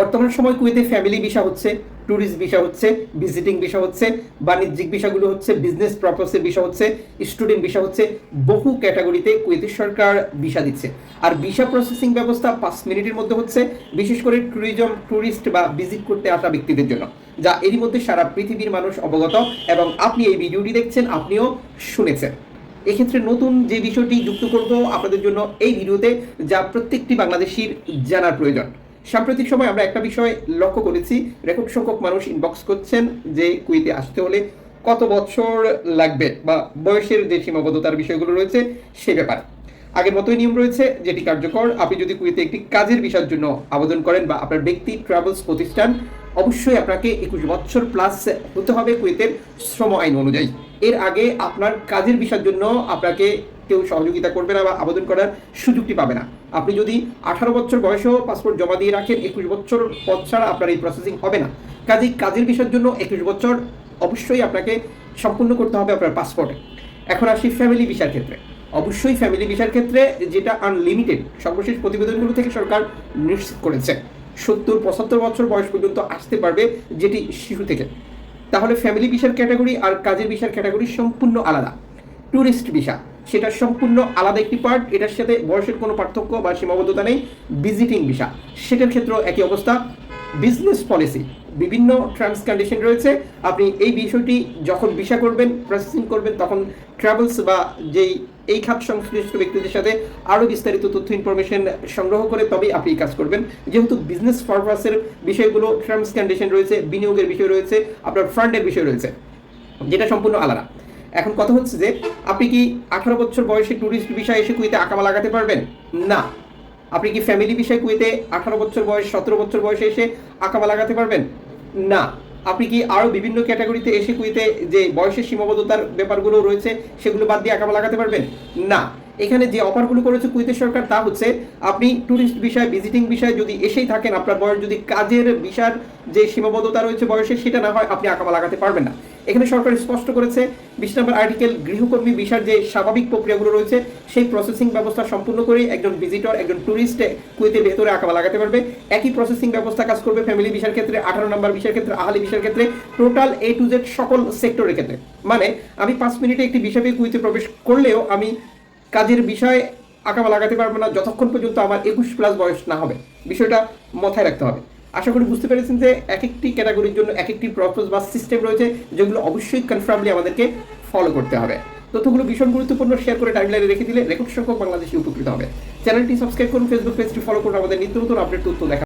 বর্তমান সময় কুয়েতে ফ্যামিলি ভিসা হচ্ছে ট্যুরিস্ট ভিসা হচ্ছে ভিজিটিং ভিসা হচ্ছে, বাণিজ্যিক ভিসাগুলো হচ্ছে বিজনেস পারপাসের ভিসা হচ্ছে স্টুডেন্ট ভিসা হচ্ছে, বহু ক্যাটাগরিতে কুয়েতের সরকার ভিসা দিচ্ছে। আর ভিসা প্রসেসিং ব্যবস্থা পাঁচ মিনিটের মধ্যে হচ্ছে, বিশেষ করে ট্যুরিজম ট্যুরিস্ট বা ভিজিট করতে আসা ব্যক্তিদের জন্য, যা এরই মধ্যে সারা পৃথিবীর মানুষ অবগত এবং আপনি এই ভিডিওটি দেখছেন, আপনিও শুনেছেন। এক্ষেত্রে নতুন যে বিষয়টি যুক্ত করব আপনাদের জন্য এই ভিডিওতে, যা প্রত্যেকটি বাংলাদেশির জানার প্রয়োজন। সাম্প্রতিক সময় আমরা একটা বিষয় লক্ষ্য করেছি। রেকর্ড সংখ্যক মানুষ ইনবক্স করছেন যে কুইতে আসতে হলে কত বছর লাগবে বা বয়সের যে সীমাবদ্ধতার বিষয়গুলো রয়েছে সে ব্যাপারে। আগের মতোই নিয়ম রয়েছে যেটি কার্যকর। আপনি যদি কুইতে একটি কাজের বিষয়ের জন্য আবেদন করেন বা আপনার ব্যক্তি ট্রাভেলস প্রতিষ্ঠান, অবশ্যই আপনাকে একুশ বছর প্লাস হতে হবে কুয়েতের শ্রম আইন অনুযায়ী। এর আগে আপনার কাজের বিষয়ের জন্য আপনাকে কেউ সহযোগিতা করবে না বা আবেদন করার সুযোগটি পাবে না। আপনি যদি আঠারো বছর বয়সেও পাসপোর্ট জমা দিয়ে রাখেন, একুশ বছর পর ছাড়া আপনার এই প্রসেসিং হবে না। কাজেই কাজের বিষয়ের জন্য একুশ বছর অবশ্যই আপনাকে সম্পূর্ণ করতে হবে আপনার পাসপোর্টে এখন আসি ফ্যামিলি ভিসার ক্ষেত্রে। অবশ্যই ফ্যামিলি ভিসার ক্ষেত্রে যেটা আনলিমিটেড সর্বশেষ প্রতিবেদনগুলো থেকে সরকার নিশ্চিত করেছে। সত্তর, পঁচাত্তর বছর বয়স পর্যন্ত আসতে পারবে যেটি শিশু থেকে। তাহলে ফ্যামিলি ভিসার ক্যাটাগরি আর কাজের ভিসার ক্যাটাগরি সম্পূর্ণ আলাদা। ট্যুরিস্ট ভিসা সেটা সম্পূর্ণ আলাদা একটি পার্ট এটার সাথে বয়সের কোনো পার্থক্য বা সীমাবদ্ধতা নেই ভিজিটিং ভিসা সেটার ক্ষেত্রেও একই অবস্থা। বিজনেস পলিসি বিভিন্ন টার্মস কন্ডিশন রয়েছে। আপনি এই বিষয়টি যখন ভিসা করবেন প্রসেসিং করবেন, তখন ট্রাভেলস বা যেই এই খাত সংশ্লিষ্ট ব্যক্তিদের সাথে আরও বিস্তারিত তথ্য ইনফরমেশন সংগ্রহ করে তবেই আপনি কাজ করবেন। যেহেতু বিজনেস পারপাসের বিষয়গুলো টার্মস কন্ডিশন রয়েছে, বিনিয়োগের বিষয় রয়েছে, আপনার ফান্ডের বিষয় রয়েছে, যেটা সম্পূর্ণ আলাদা। এখন কথা হচ্ছে যে, আপনি কি আঠারো বছর বয়সে ট্যুরিস্ট বিষয় এসে কুইতে আকামা লাগাতে পারবেন? না। আপনি কি ফ্যামিলি বিষয় কুইতে আঠারো বছর বয়স, সতেরো বছর বয়সে এসে আকামা লাগাতে পারবেন? না। আপনি কি আরও বিভিন্ন ক্যাটাগরিতে এসে কুইতে যে বয়সের সীমাবদ্ধতার ব্যাপারগুলো রয়েছে, সেগুলো বাদ দিয়ে আকামা লাগাতে পারবেন? না। এখানে যে অফারগুলো করেছে কুইতের সরকার, তা হচ্ছে আপনি ট্যুরিস্ট বিষয় ভিজিটিং বিষয় যদি এসেই থাকেন, আপনার বয়স যদি কাজের বিষয়ের যে সীমাবদ্ধতা রয়েছে বয়সে সেটা না হয় আপনি আকামা লাগাতে পারবেন না। এখানে সরকার স্পষ্ট করেছে, বিশ নম্বর আর্টিকেল গৃহকর্মী বিষয়ের যে স্বাভাবিক প্রক্রিয়াগুলো রয়েছে, সেই প্রসেসিং ব্যবস্থা সম্পূর্ণ করে একজন ভিজিটর একজন ট্যুরিস্ট কুয়েতের ভেতরে আঁকা লাগাতে পারবে। একই প্রসেসিং ব্যবস্থা কাজ করবে ফ্যামিলি বিষয়ের ক্ষেত্রে, আঠারো নম্বর বিষয়ের ক্ষেত্রে, আহালি বিষয়ের ক্ষেত্রে টোটাল এ টু জেড সকল সেক্টরের ক্ষেত্রে। মানে আমি পাঁচ মিনিটে একটি বিষয় পেয়ে কুয়েতে প্রবেশ করলেও আমি কাজের বিষয়ে আকামা লাগাতে পারব না, যতক্ষণ পর্যন্ত আমার একুশ প্লাস বয়স না হবে। বিষয়টা মাথায় রাখতে হবে। আশা করি বুঝতে পেরেছেন যে এক একটি ক্যাটাগরির জন্য এক একটি প্রসেস বা সিস্টেম রয়েছে যেগুলো অবশ্যই কনফার্মলি আমাদেরকে ফলো করতে হবে। তথ্যগুলো ভীষণ গুরুত্বপূর্ণ শেয়ার করে টাইমলাইনে রেখে দিলে রেকর্ড সংখ্যক বাংলাদেশি উপকৃত হবে। চ্যানেলটি সাবস্ক্রাইব করুন ফেসবুক পেজটি ফলো করুন, আমাদের নিত্য নতুন আপডেট তথ্য দেখা